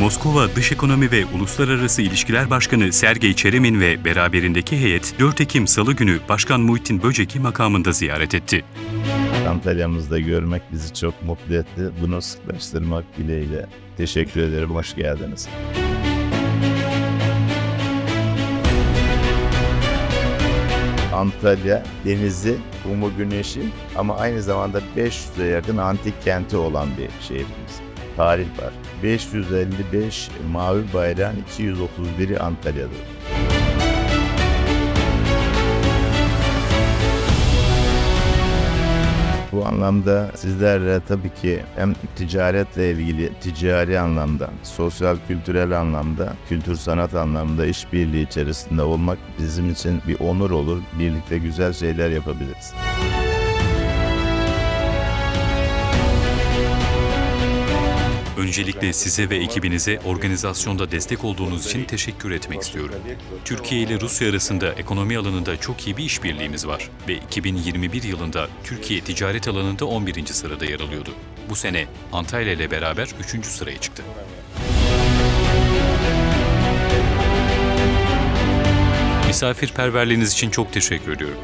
Moskova Dış Ekonomi ve Uluslararası İlişkiler Başkanı Sergey Çeremin ve beraberindeki heyet 4 Ekim Salı günü Başkan Muhittin Böcek'i makamında ziyaret etti. Antalya'mızda görmek bizi çok mutlu etti. Bunu sıklaştırmak dileğiyle. Teşekkür ederim, hoş geldiniz. Antalya denizi, kumu güneşi ama aynı zamanda 500'e yakın antik kenti olan bir şehrimiz. Tarih var. 555 mavi bayrağın 231'i Antalya'da. Bu anlamda sizlerle tabii ki hem ticaretle ilgili ticari anlamda, sosyal kültürel anlamda, kültür sanat anlamda işbirliği içerisinde olmak bizim için bir onur olur. Birlikte güzel şeyler yapabiliriz. Öncelikle size ve ekibinize organizasyonda destek olduğunuz için teşekkür etmek istiyorum. Türkiye ile Rusya arasında ekonomi alanında çok iyi bir işbirliğimiz var ve 2021 yılında Türkiye ticaret alanında 11. sırada yer alıyordu. Bu sene Antalya ile beraber 3. sıraya çıktı. Misafirperverliğiniz için çok teşekkür ediyorum.